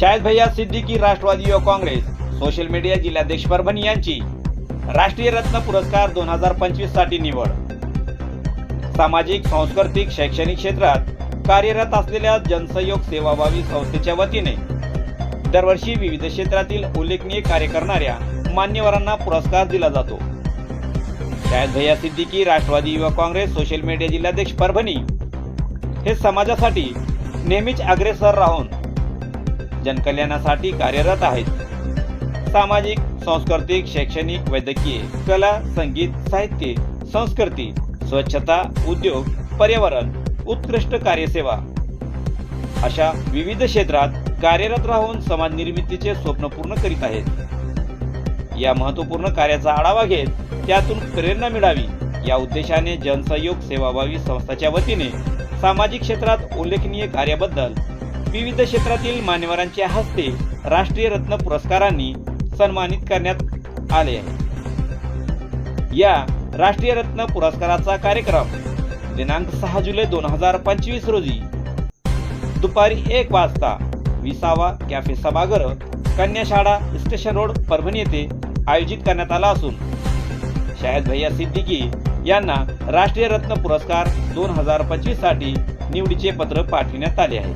शाहिद भैया सिद्दीकी राष्ट्रवादी युवक Congress social media जिल्हाध्यक्ष परभणी यांची राष्ट्रीय रत्न पुरस्कार दोन हजार पंचवीससाठी निवड. सामाजिक सांस्कृतिक शैक्षणिक क्षेत्रात कार्यरत असलेल्या जनसहयोग सेवाभावी संस्थेच्या वतीने दरवर्षी विविध क्षेत्रातील उल्लेखनीय कार्य करणाऱ्या मान्यवरांना पुरस्कार दिला जातो. शाहिद भैया सिद्दीकी राष्ट्रवादी युवक काँग्रेस सोशल मीडिया जिल्हाध्यक्ष परभणी हे समाजासाठी नेहमीच अग्रेसर राहून जनकल्याणासाठी कार्यरत आहेत. सामाजिक सांस्कृतिक शैक्षणिक वैद्यकीय कला संगीत साहित्य संस्कृती स्वच्छता उद्योग पर्यावरण उत्कृष्ट कार्यसेवा अशा विविध क्षेत्रात कार्यरत राहून समाज निर्मितीचे स्वप्न पूर्ण करीत आहेत. या महत्त्वपूर्ण कार्याचा आढावा घेत त्यातून प्रेरणा मिळावी या उद्देशाने जनसहयोग सेवाभावी संस्थाच्या वतीने सामाजिक क्षेत्रात उल्लेखनीय कार्याबद्दल विविध क्षेत्रातील मान्यवरांच्या हस्ते राष्ट्रीय रत्न पुरस्कारांनी सन्मानित करण्यात आले आहे. या राष्ट्रीय रत्न पुरस्काराचा कार्यक्रम दिनांक सहा जुलै दोन हजार पंचवीस रोजी दुपारी एक वाजता विसावा कॅफे सभागृह कन्याशाळा स्टेशन रोड परभणी येथे आयोजित करण्यात आला असून शाहिद भैया सिद्दीकी यांना राष्ट्रीय रत्न पुरस्कार दोन हजार पंचवीससाठी निवडीचे पत्र पाठविण्यात आले आहे.